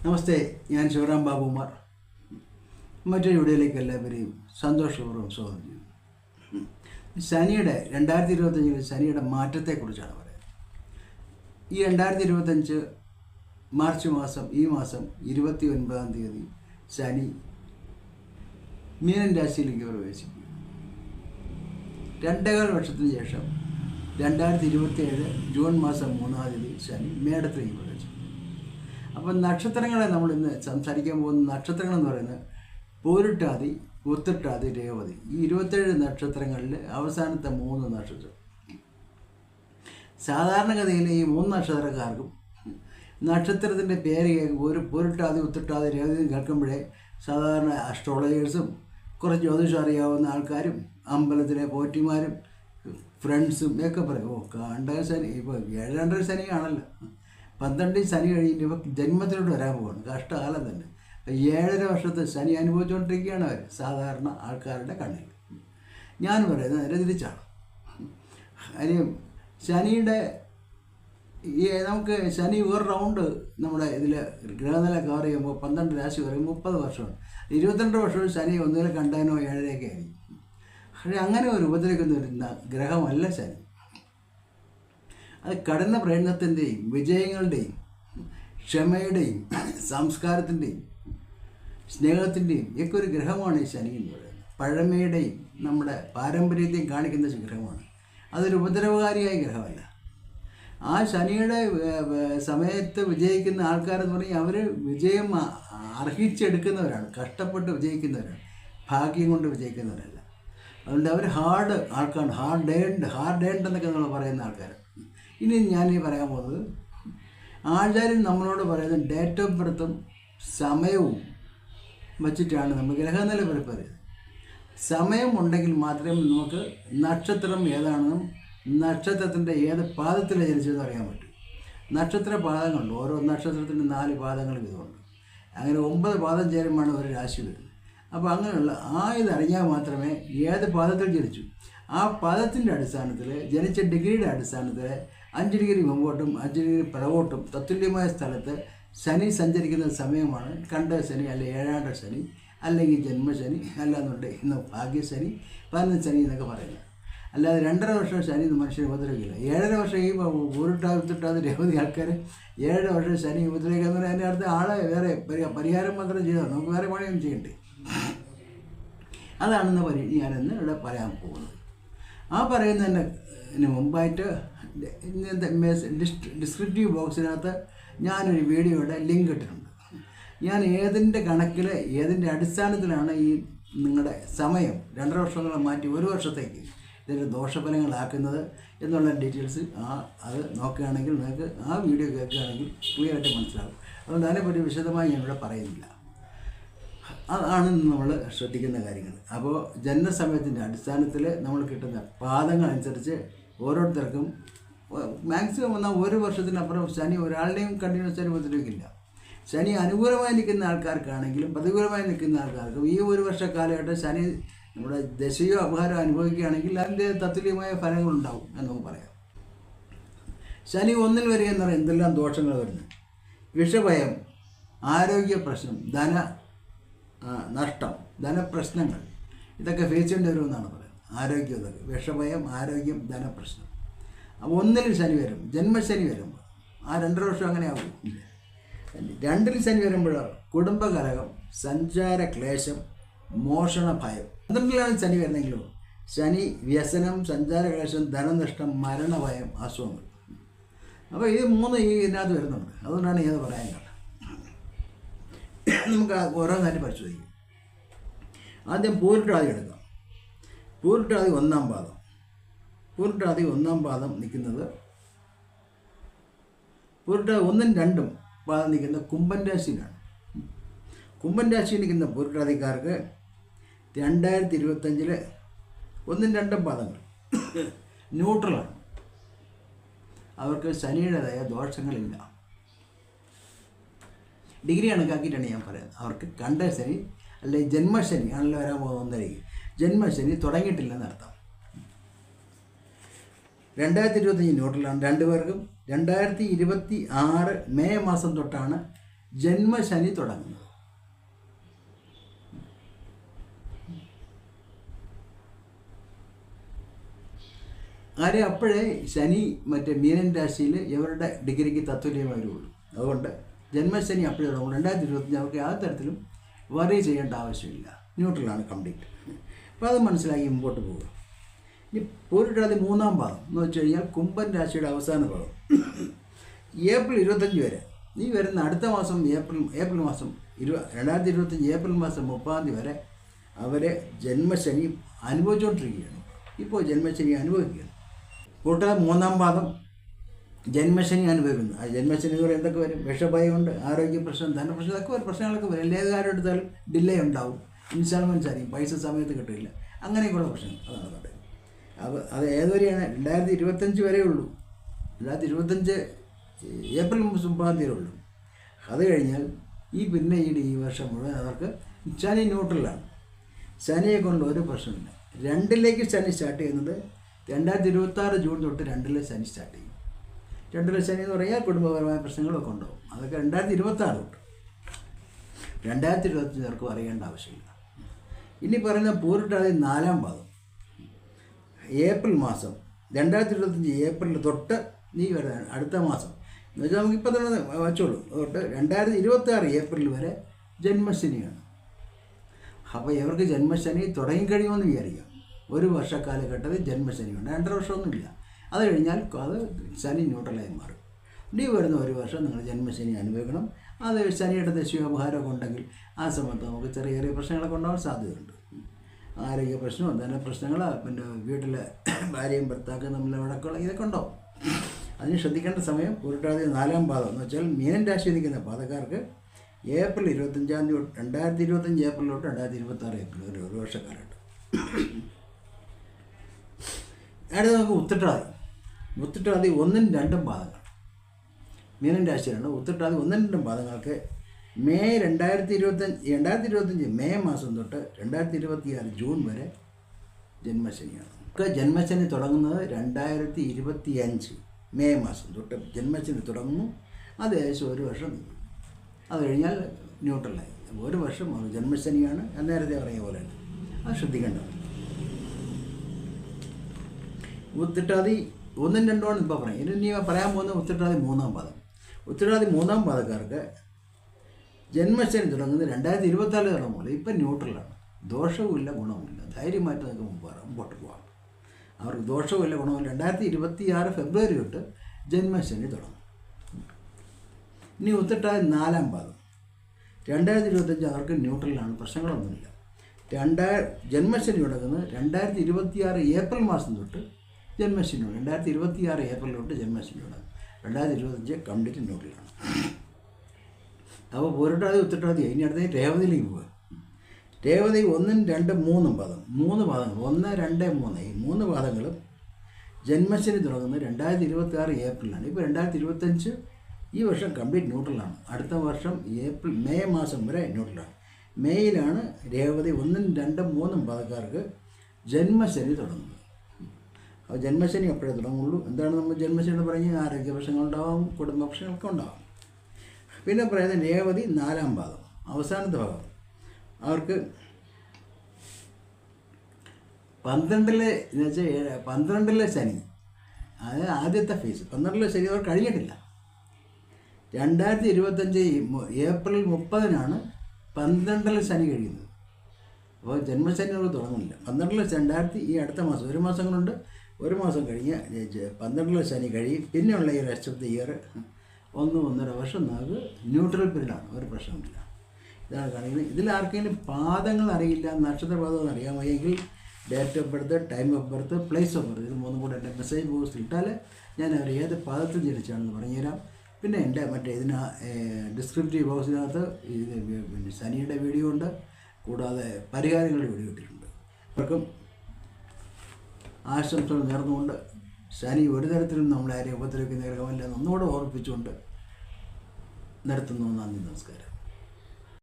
നമസ്തേ ഞാൻ ശിവറാം ബാബുമാർ മറ്റൊരു വീഡിയോയിലേക്ക് എല്ലാവരെയും സന്തോഷപൂർവം സ്വാഗതം ചെയ്യുന്നു. ശനിയുടെ രണ്ടായിരത്തി ഇരുപത്തഞ്ചിൽ ശനിയുടെ മാറ്റത്തെക്കുറിച്ചാണ് പറയുന്നത്. ഈ രണ്ടായിരത്തി ഇരുപത്തഞ്ച് മാർച്ച് മാസം ഈ മാസം ഇരുപത്തി ഒൻപതാം തീയതി ശനി മീനൻ രാശിയിലേക്ക് പ്രവേശിക്കും രണ്ടേകാൽ വർഷത്തിന് ശേഷം രണ്ടായിരത്തി ഇരുപത്തിയേഴ് ജൂൺ മാസം മൂന്നാം തീയതി ശനി മേടത്തിലേക്ക് അപ്പം നക്ഷത്രങ്ങളെ നമ്മൾ ഇന്ന് സംസാരിക്കാൻ പോകുന്ന നക്ഷത്രങ്ങൾ എന്ന് പറയുന്നത് പോരിട്ടാതി ഉത്തിട്ടാതി രേവതി. ഈ ഇരുപത്തേഴ് നക്ഷത്രങ്ങളിൽ അവസാനത്തെ മൂന്ന് നക്ഷത്രം. സാധാരണഗതിയിൽ ഈ മൂന്ന് നക്ഷത്രക്കാർക്കും നക്ഷത്രത്തിന്റെ പേര് കേൾക്കുമ്പോൾ ഒരു പൊരുട്ടാതി ഉത്തിട്ടാതി രേവതി കേൾക്കുമ്പോഴേ സാധാരണ അസ്ട്രോളജേഴ്സും കുറച്ച് ജ്യോതിഷം അറിയാവുന്ന ആൾക്കാരും അമ്പലത്തിലെ പോറ്റിമാരും ഫ്രണ്ട്സും ഒക്കെ പറയും ഓ കണ്ട ശനി ഇപ്പോൾ ഏഴ് രണ്ടര ശനിയാണല്ലോ. പന്ത്രണ്ടിൽ ശനി കഴിയുമ്പോൾ ഇപ്പോൾ ജന്മത്തിലോട്ട് വരാൻ പോവാണ്. കഷ്ടകാലം തന്നെ. ഏഴര വർഷത്തെ ശനി അനുഭവിച്ചുകൊണ്ടിരിക്കുകയാണ് അവർ സാധാരണ ആൾക്കാരുടെ കണ്ണിൽ. ഞാൻ പറയുന്നത് അതിന്റെ തിരിച്ചാണ്. കാര്യം ശനിയുടെ ഈ നമുക്ക് ശനി ഒരു റൗണ്ട് നമ്മുടെ ഇതിൽ ഗ്രഹനില കവർ ചെയ്യുമ്പോൾ പന്ത്രണ്ട് രാശി വരെ മുപ്പത് വർഷമാണ്. ഇരുപത്തിരണ്ട് വർഷം ശനി ഒന്നുകിൽ കണ്ടാനോ ഏഴരയൊക്കെ ആയിരിക്കും. പക്ഷേ അങ്ങനെ ഒരു ഉപദ്രവിക്കുന്ന ഒരു ഗ്രഹമല്ല ശനി. അത് കഠിന പ്രയത്നത്തിന്റെയും വിജയങ്ങളുടെയും ക്ഷമയുടെയും സംസ്കാരത്തിന്റെയും സ്നേഹത്തിന്റെയും ഒക്കെ ഒരു ഗ്രഹമാണ് ഈ ശനി എന്ന് പറയുന്നത്. പഴമയുടെയും നമ്മുടെ പാരമ്പര്യത്തെയും കാണിക്കുന്ന ഗ്രഹമാണ്. അതൊരു ഉപദ്രവകാരിയായ ഗ്രഹമല്ല. ആ ശനിയുടെ സമയത്ത് വിജയിക്കുന്ന ആൾക്കാരെന്ന് പറഞ്ഞാൽ അവർ വിജയം അർഹിച്ചെടുക്കുന്നവരാണ്. കഷ്ടപ്പെട്ട് വിജയിക്കുന്നവരാണ്. ഭാഗ്യം കൊണ്ട് വിജയിക്കുന്നവരല്ല. അതുകൊണ്ട് അവർ ഹാർഡ് ആൾക്കാണ്. ഹാർഡ് ഏൺഡ് ഹാർഡ് ഏൺഡ് എന്നൊക്കെ നമ്മൾ പറയുന്ന ആൾക്കാർ ഇനി ഞാൻ ഈ പറയാൻ പോകുന്നത് ആചാര്യൻ നമ്മളോട് പറയുന്നത് ഡേറ്റ് ഓഫ് ബർത്തും സമയവും വച്ചിട്ടാണ് നമ്മൾ ഗ്രഹനില പറയുന്നത്. സമയം ഉണ്ടെങ്കിൽ മാത്രമേ നമുക്ക് നക്ഷത്രം ഏതാണെന്നും നക്ഷത്രത്തിന്റെ ഏത് പാദത്തിൽ ജനിച്ചതെന്ന് അറിയാൻ പറ്റും. നക്ഷത്ര പാദങ്ങളുണ്ട്. ഓരോ നക്ഷത്രത്തിന്റെ നാല് പാദങ്ങൾ വീതമുണ്ട് അങ്ങനെ ഒമ്പത് പാദം ചേരുമ്പോഴാണ് ഒരു രാശി വരുന്നത്. അപ്പോൾ അങ്ങനെയുള്ള ആ ഇതറിഞ്ഞാൽ മാത്രമേ ഏത് പാദത്തിൽ ജനിച്ചു? ആ പദത്തിന്റെ അടിസ്ഥാനത്തിൽ ജനിച്ച ഡിഗ്രിയുടെ അടിസ്ഥാനത്തിൽ അഞ്ച് ഡിഗ്രി മുമ്പോട്ടും അഞ്ച് ഡിഗ്രി പിറകോട്ടും തത്തുല്യമായ സ്ഥലത്ത് ശനി സഞ്ചരിക്കുന്ന സമയമാണ് കണ്ട ശനി അല്ലെ ഏഴാണ്ട ശനി അല്ലെങ്കിൽ ജന്മശനി അല്ലാന്നുണ്ടെങ്കിൽ ഇന്ന് ഭാഗ്യശനി പതിനഞ്ച് ശനി എന്നൊക്കെ പറയുന്നത്. അല്ലാതെ രണ്ടര വർഷം ശനി മനുഷ്യനെ ഉപദ്രവിക്കില്ല. ഏഴര വർഷം ഈ ഊരിട്ടാ ഉത്തിട്ടാതെ നിരവധി ആൾക്കാർ ഏഴര വർഷം ശനി ഉപദ്രവിക്കുക എന്ന് പറഞ്ഞാൽ അതിന്റെ അടുത്ത് ആളെ വേറെ പരിഹാരം മാത്രം ചെയ്താൽ നമുക്ക് വേറെ പണിയൊന്നും ചെയ്യണ്ടേ? അതാണെന്ന് പരി ഞാനെന്ന് ഇവിടെ പറയാൻ പോകുന്നത്. ആ പറയുന്നതിന് മുമ്പായിട്ട് ഡിസ്ക്രിപ്റ്റീവ് ബോക്സിനകത്ത് ഞാനൊരു വീഡിയോയുടെ ലിങ്ക് ഇട്ടിട്ടുണ്ട്. ഞാൻ ഏതിന്റെ കണക്കിൽ ഏതിന്റെ അടിസ്ഥാനത്തിലാണ് ഈ നിങ്ങളുടെ സമയം രണ്ടര വർഷങ്ങൾ മാറ്റി ഒരു വർഷത്തേക്ക് ഇതിന്റെ ദോഷഫലങ്ങളാക്കുന്നത് എന്നുള്ള ഡീറ്റെയിൽസ് ആ അത് നോക്കുകയാണെങ്കിൽ നിങ്ങൾക്ക് ആ വീഡിയോ കേൾക്കുകയാണെങ്കിൽ ക്ലിയറായിട്ട് മനസ്സിലാവും. അതുകൊണ്ട് അതിനെപ്പറ്റി വിശദമായി ഞാനിവിടെ പറയുന്നില്ല. അതാണ് നമ്മൾ ശ്രദ്ധിക്കുന്ന കാര്യങ്ങൾ. അപ്പോൾ ജനനസമയത്തിന്റെ അടിസ്ഥാനത്തിൽ നമ്മൾ കിട്ടുന്ന പാദങ്ങൾ അനുസരിച്ച് ഓരോരുത്തർക്കും മാക്സിമം വന്നാൽ ഒരു വർഷത്തിനപ്പുറം ശനി ഒരാളുടെയും കണ്ടിന്യൂസ് ഉപദ്രവിക്കില്ല. ശനി അനുകൂലമായി നിൽക്കുന്ന ആൾക്കാർക്കാണെങ്കിലും പ്രതികൂലമായി നിൽക്കുന്ന ആൾക്കാർക്കും ഈ ഒരു വർഷ കാലഘട്ടം ശനി നമ്മുടെ ദശയോ അപഹാരം അനുഭവിക്കുകയാണെങ്കിൽ അതിന്റെ തത്തുല്യമായ ഫലങ്ങളുണ്ടാവും എന്ന് നമുക്ക് പറയാം. ശനി ഒന്നിൽ വരിക എന്ന് പറയുന്നത് എന്തെല്ലാം ദോഷങ്ങൾ വരുന്നു? വിഷഭയം ആരോഗ്യ പ്രശ്നം ധന നഷ്ടം ധനപ്രശ്നങ്ങൾ. ഇതൊക്കെ ഫേസ് ചെയ്യേണ്ടി വരുമെന്നാണ് പറയുന്നത്. ആരോഗ്യം ഇതൊക്കെ വിഷമയം ആരോഗ്യം ധനപ്രശ്നം. അപ്പോൾ ഒന്നിൽ ശനി വരും ജന്മശനി വരുമ്പോൾ ആ രണ്ടര വർഷം അങ്ങനെ ആവും രണ്ടിൽ ശനി വരുമ്പോഴോ കുടുംബകലഹം സഞ്ചാര ക്ലേശം മോഷണ ഭയം. പന്ത്രണ്ടിലാണ് ശനി വരുന്നെങ്കിലും ശനി വ്യസനം സഞ്ചാര ക്ലേശം ധനനഷ്ടം മരണഭയം അസുഖങ്ങൾ. അപ്പോൾ ഇത് മൂന്ന് ഈ ഇതിനകത്ത് വരുന്നുണ്ട്. അതുകൊണ്ടാണ് ഇത് പറയാൻ കാരണം. നമുക്ക് ഓരോന്നായിട്ട് പരിശോധിക്കാം. ആദ്യം പൂരിട്ടാതി എടുക്കാം പൂരിട്ടാതി ഒന്നാം പാദം. പൂരിട്ടാതി ഒന്നാം പാദം നിൽക്കുന്നത് പൂരിട്ടാതി ഒന്നും രണ്ടും പാദം നിൽക്കുന്ന കുംഭൻ രാശിയിലാണ്. കുംഭൻ രാശിയിൽ നിൽക്കുന്ന പൂരിട്ടാതിക്കാർക്ക് രണ്ടായിരത്തി ഇരുപത്തഞ്ചിൽ ഒന്നും രണ്ടും പാദങ്ങൾ. ന്യൂട്രലാണ് അവർക്ക് ശനിയുടേതായ ദോഷങ്ങളില്ല. ഡിഗ്രി കണക്കാക്കിയിട്ടാണ് ഞാൻ പറയുന്നത്. അവർക്ക് കണ്ട ശനി അല്ലെങ്കിൽ ജന്മശനി ആണല്ലോ വരാൻ പോകുന്നതായിരിക്കും ജന്മശനി തുടങ്ങിയിട്ടില്ലെന്ന് അർത്ഥം. രണ്ടായിരത്തി ഇരുപത്തഞ്ച് ന്യൂട്രലാണ് രണ്ടുപേർക്കും രണ്ടായിരത്തി ഇരുപത്തി ആറ് മെയ് മാസം തൊട്ടാണ് ജന്മശനി തുടങ്ങുന്നത്. ആരെ അപ്പോഴേ ശനി മറ്റേ മീനൻ രാശിയിൽ ഇവരുടെ ഡിഗ്രിക്ക് തത്തുല്യമായിരുള്ളൂ അതുകൊണ്ട് ജന്മശനി അപ്ലൈ തുടങ്ങും. രണ്ടായിരത്തി ഇരുപത്തഞ്ച് അവർക്ക് യാതൊരു തരത്തിലും വറി ചെയ്യേണ്ട ആവശ്യമില്ല. ന്യൂട്രലാണ് കംപ്ലീറ്റ് അപ്പോൾ അത് മനസ്സിലാക്കി മുമ്പോട്ട് പോവുക. ഇനി പോരിട്ടാതെ മൂന്നാം പാദം. എന്ന് വെച്ച് കഴിഞ്ഞാൽ കുംഭൻ രാശിയുടെ അവസാന ഭാഗം ഏപ്രിൽ ഇരുപത്തഞ്ച് വരെ. നീ വരുന്ന അടുത്ത മാസം ഏപ്രിൽ ഏപ്രിൽ മാസം ഇരു രണ്ടായിരത്തി ഇരുപത്തഞ്ച് ഏപ്രിൽ മാസം മുപ്പതാം തീയതി വരെ അവരെ ജന്മശനി അനുഭവിച്ചുകൊണ്ടിരിക്കുകയാണ് ഇപ്പോൾ ജന്മശനി അനുഭവിക്കുകയാണ്. കൂട്ടാതെ മൂന്നാം പാദം. ജന്മശനി അനുഭവിക്കുന്നു. ആ ജന്മശനി കൂടെ എന്തൊക്കെ വരും? വിഷഭയമുണ്ട് ആരോഗ്യ പ്രശ്നം ധനപ്രശ്നം ഇതൊക്കെ വരും. പ്രശ്നങ്ങളൊക്കെ വരും. എല്ലാ കാര്യം എടുത്താലും ഡിലേ ഉണ്ടാവും. ഇൻസ്റ്റാൾമെന്റ്സ് ആയിരിക്കും. പൈസ സമയത്ത് കിട്ടില്ല. അങ്ങനെയൊക്കെയുള്ള പ്രശ്നങ്ങൾ അതാണ് പറയുന്നത് അപ്പോൾ അത് ഏതുവരെയാണ് രണ്ടായിരത്തി ഇരുപത്തഞ്ച് വരെ ഉള്ളൂ. രണ്ടായിരത്തി ഇരുപത്തഞ്ച് ഏപ്രിൽ മുപ്പതാം തീയതി ഉള്ളൂ. അത് കഴിഞ്ഞാൽ ഈ പിന്നെ ഈ വർഷം മുഴുവൻ അവർക്ക് ശനി ന്യൂട്രലാണ് ശനിയെ കൊണ്ട് ഒരു പ്രശ്നമില്ല രണ്ടിലേക്ക് ശനി സ്റ്റാർട്ട് ചെയ്യുന്നത് രണ്ടായിരത്തി ഇരുപത്താറ് ജൂൺ തൊട്ട് രണ്ടിലെ ശനി സ്റ്റാർട്ട് ചെയ്യും. രണ്ടിലെ ലക്ഷം എന്ന് പറഞ്ഞാൽ കുടുംബപരമായ പ്രശ്നങ്ങളൊക്കെ ഉണ്ടാവും അതൊക്കെ രണ്ടായിരത്തി ഇരുപത്താറ് തൊട്ട്. രണ്ടായിരത്തി ഇരുപത്തി പേർക്കും അറിയേണ്ട ആവശ്യമില്ല. ഇനി പറയുന്ന പൂരിട്ടാതെ നാലാം പാദം. ഏപ്രിൽ മാസം രണ്ടായിരത്തി ഇരുപത്തഞ്ച് ഏപ്രിൽ തൊട്ട് നീ വരാൻ അടുത്ത മാസം. എന്ന് വെച്ചാൽ നമുക്ക് ഇപ്പം തന്നെ വച്ചോളൂ. തൊട്ട് രണ്ടായിരത്തി ഇരുപത്തി ആറ് ഏപ്രിൽ വരെ ജന്മശനിയാണ്. അപ്പോൾ ഇവർക്ക് ജന്മശനി തുടങ്ങിക്കഴിയുമെന്ന് വിചാരിക്കാം. ഒരു വർഷക്കാലഘട്ടത്തിൽ ജന്മശനിയുണ്ട്. രണ്ടര വർഷമൊന്നുമില്ല. അത് കഴിഞ്ഞാൽ അത് ശനി ന്യൂട്രലായി മാറും. ഡി വരുന്ന ഒരു വർഷം നിങ്ങൾ ജന്മശനി അനുഭവിക്കണം. അത് ശനിയുടെ ദശയോപഹാരമൊക്കെ ഉണ്ടെങ്കിൽ ആ സമയത്ത് നമുക്ക് ചെറിയ ചെറിയ പ്രശ്നങ്ങളൊക്കെ ഉണ്ടാവാൻ സാധ്യതയുണ്ട്. ആരോഗ്യ പ്രശ്നമോ ധന പ്രശ്നങ്ങൾ പിന്നെ വീട്ടിലെ ഭാര്യയും ഭർത്താക്കളും തമ്മിലെ വഴക്കുള്ള ഇതൊക്കെ ഉണ്ടാവും അതിന് ശ്രദ്ധിക്കേണ്ട സമയം ഉരുട്ടാതി നാലാം പാദം എന്ന് വെച്ചാൽ മീനൻ രാശി നിൽക്കുന്ന പാതക്കാർക്ക് ഏപ്രിൽ ഇരുപത്തഞ്ചാം തീയതി രണ്ടായിരത്തി ഇരുപത്തഞ്ച് ഏപ്രിൽ തൊട്ട് രണ്ടായിരത്തി ഇരുപത്തി ആറ് ഏപ്രിൽ ഒരു ഒരു വർഷക്കാലമുണ്ട്. അടുത്ത നമുക്ക് ഉത്തിട്ടാതി ഉത്തിട്ടാതി ഒന്നും രണ്ടും പാദങ്ങൾ മീനൻ രാശിയാണ് ഉത്തിട്ടാതി ഒന്നും രണ്ടും പാദങ്ങൾക്ക് മെയ് രണ്ടായിരത്തി ഇരുപത്തഞ്ച് രണ്ടായിരത്തി ഇരുപത്തഞ്ച് മെയ് മാസം തൊട്ട് രണ്ടായിരത്തി ഇരുപത്തിയാറ് ജൂൺ വരെ ജന്മശനിയാണ്. ഒക്കെ ജന്മശനി തുടങ്ങുന്നത് രണ്ടായിരത്തി ഇരുപത്തി അഞ്ച് മെയ് മാസം തൊട്ട് ജന്മശനി തുടങ്ങുന്നു. അത് ഏകദേശം ഒരു വർഷം അത് കഴിഞ്ഞാൽ ന്യൂട്രലായി ഒരു വർഷം ജന്മശനിയാണ്. നേരത്തെ പറഞ്ഞ പോലെ അത് ശ്രദ്ധിക്കേണ്ടത് ഉത്തിട്ടാതി ഒന്നും രണ്ടുമാണ് ഇപ്പോൾ പറയും ഇനി നീ പറയാൻ പോകുന്ന ഉത്തരവാദി മൂന്നാം പാദം. ഉത്തരവാദി മൂന്നാം പാദക്കാർക്ക് ജന്മശനി തുടങ്ങുന്നത് രണ്ടായിരത്തി ഇരുപത്തിനാല് തുടങ്ങുമ്പോൾ ഇപ്പം ന്യൂട്രലാണ് ദോഷവുമില്ല ഗുണവുമില്ല. ധൈര്യമായിട്ട് നമുക്ക് മുമ്പോട്ട് മുമ്പോട്ട് പോകാം. അവർക്ക് ദോഷവുമില്ല ഗുണവുമില്ല. രണ്ടായിരത്തി ഇരുപത്തി ആറ് ഫെബ്രുവരി തൊട്ട് ജന്മശനി തുടങ്ങും. ഇനി ഉത്തരവാദി നാലാം പാദം. രണ്ടായിരത്തി ഇരുപത്തഞ്ച് അവർക്ക് ന്യൂട്രലാണ് പ്രശ്നങ്ങളൊന്നുമില്ല. രണ്ടായ ജന്മശനി തുടങ്ങുന്നത് രണ്ടായിരത്തി ഇരുപത്തിയാറ് ഏപ്രിൽ മാസം തൊട്ട് ജന്മശനി രണ്ടായിരത്തി ഇരുപത്തിയാറ് ഏപ്രിൽ തൊട്ട് തുടങ്ങും രണ്ടായിരത്തി ഇരുപത്തഞ്ച് കംപ്ലീറ്റ് നോട്ടിലാണ് അപ്പോൾ പോരിട്ടാതി ഉത്തരട്ടാതി ഇനി അടുത്ത രേവതിയിലേക്ക് പോവുക. രേവതി ഒന്നും രണ്ടും മൂന്നും പാദം. മൂന്ന് പാദങ്ങൾ. ഒന്ന് രണ്ട് മൂന്ന്. ഈ മൂന്ന് പാദങ്ങളും ജന്മശനി തുടങ്ങുന്നത് രണ്ടായിരത്തി ഇരുപത്തി ആറ് ഏപ്രിലാണ്. ഇപ്പോൾ രണ്ടായിരത്തി ഇരുപത്തഞ്ച് ഈ വർഷം കംപ്ലീറ്റ് ന്യൂട്രലാണ്. അടുത്ത വർഷം ഏപ്രിൽ മെയ് മാസം വരെ ന്യൂട്രലാണ്. മെയ്യിലാണ് രേവതി ഒന്നും രണ്ടും മൂന്നും പാദക്കാർക്ക് ജന്മശനി തുടങ്ങുന്നത്. അപ്പോൾ ജന്മശനി അപ്പോഴേ തുടങ്ങുള്ളൂ? എന്താണ് നമ്മൾ ജന്മശനി എന്ന് പറഞ്ഞാൽ ആരോഗ്യ പ്രശ്നങ്ങളുണ്ടാവും കുടുംബ പ്രശ്നങ്ങളൊക്കെ ഉണ്ടാവും. പിന്നെ പറയുന്നത് രേവതി നാലാം ഭാഗം അവസാനത്തെ ഭാഗം അവർക്ക് പന്ത്രണ്ടിലെ എന്ന് വെച്ചാൽ പന്ത്രണ്ടിലെ ശനി. അത് ആദ്യത്തെ ഫേസ് പന്ത്രണ്ടിലെ ശനി അവർ കഴിഞ്ഞിട്ടില്ല. രണ്ടായിരത്തി ഇരുപത്തഞ്ച് ഏപ്രിൽ മുപ്പതിനാണ് പന്ത്രണ്ടിലെ ശനി കഴിയുന്നത്. അപ്പോൾ ജന്മശനി അവർ തുടങ്ങുന്നില്ല. പന്ത്രണ്ടിലെ രണ്ടായിരത്തി ഈ അടുത്ത മാസം ഒരു മാസം കൊണ്ട് ഒരു മാസം കഴിഞ്ഞ് പന്ത്രണ്ടിലെ ശനി കഴിയും പിന്നെയുള്ള ഈ റെസ്റ്റ് ഓഫ് ദി ഇയർ ഒന്ന് ഒന്നര വർഷം നമുക്ക് ന്യൂട്രൽ പീരീഡാണ് ഒരു പ്രശ്നമില്ല ഇതാണ് കാണിക്കുന്നത് ഇതിൽ ആർക്കെങ്കിലും പാദങ്ങൾ അറിയില്ല നക്ഷത്രപാദം അറിയാൻ വയ്യെങ്കിൽ date of birth time of birth place of birth ഇത് മൂന്നും കൂടെ എന്റെ മെസ്സേജ് ബോക്സിൽ ഇട്ടാൽ ഞാൻ അവർ ഏത് പാദത്തിൽ ജനിച്ചാണെന്ന് പറഞ്ഞുതരാം. പിന്നെ എന്റെ മറ്റേ ഇതിന് ഡിസ്ക്രിപ്റ്റീവ് ബോക്സിനകത്ത് ഇത് പിന്നെ ശനിയുടെ വീഡിയോ ഉണ്ട്. കൂടാതെ പരിഹാരങ്ങളുടെ വീഡിയോ ഇട്ടിട്ടുണ്ട്. അവർക്കും ആശംസകൾ നേർന്നുകൊണ്ട് ശനി ഒരു തരത്തിലും നമ്മളെ ആരെയും ഉപദ്രവിക്കുന്ന ഗ്രഹമല്ല എന്നൊന്നുകൂടെ ഓർപ്പിച്ചുകൊണ്ട് നടത്തുന്നു നന്ദി നമസ്കാരം.